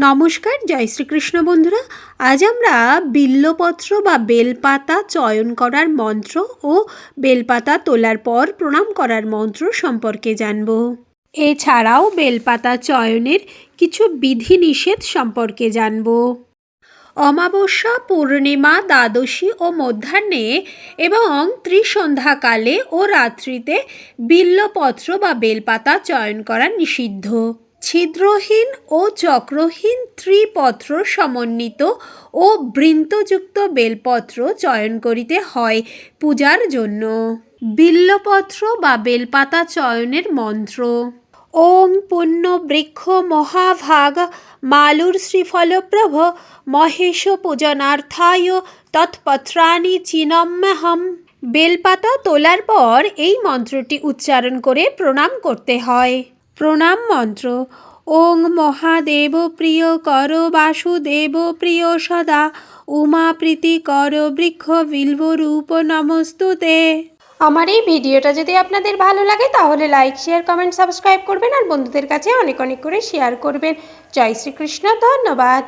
নমস্কার, জয় শ্রীকৃষ্ণ বন্ধুরা। আজ আমরা বিল্লপত্র বা বেলপাতা চয়ন করার মন্ত্র ও বেলপাতা তোলার পর প্রণাম করার মন্ত্র সম্পর্কে জানব। এছাড়াও বেলপাতা চয়নের কিছু বিধিনিষেধ সম্পর্কে জানব। অমাবস্যা, পূর্ণিমা, দ্বাদশী ও মধ্যাহ্নে এবং ত্রিসন্ধ্যাকালে ও রাত্রিতে বিল্লপত্র বা বেলপাতা চয়ন করা নিষিদ্ধ। ছিদ্রহীন ও চক্রহীন ত্রিপত্র সমন্বিত ও বৃন্তযুক্ত বেলপত্র চয়ন করিতে হয় পূজার জন্য। বিল্লপত্র বা বেলপাতা চয়নের মন্ত্র। ওং পুণ্য বৃক্ষ মহাভাগ মালুর শ্রীফলপ্রভ মহেশ পূজনার্থায় তৎপত্রাণি চিনম্যহম বেলপাতা তোলার পর এই মন্ত্রটি উচ্চারণ করে প্রণাম করতে হয়। প্রণাম মন্ত্র। ওং মহাদেব প্রিয় কর বাসুদেব প্রিয় সদা, উমা প্রীতি কর বৃক্ষ বিল্ব রূপ নমস্তুতে। আমার এই ভিডিওটা যদি আপনাদের ভালো লাগে, তাহলে লাইক, শেয়ার, কমেন্ট, সাবস্ক্রাইব করবেন আর বন্ধুদের কাছে অনেক অনেক করে শেয়ার করবেন। জয় শ্রীকৃষ্ণ, ধন্যবাদ।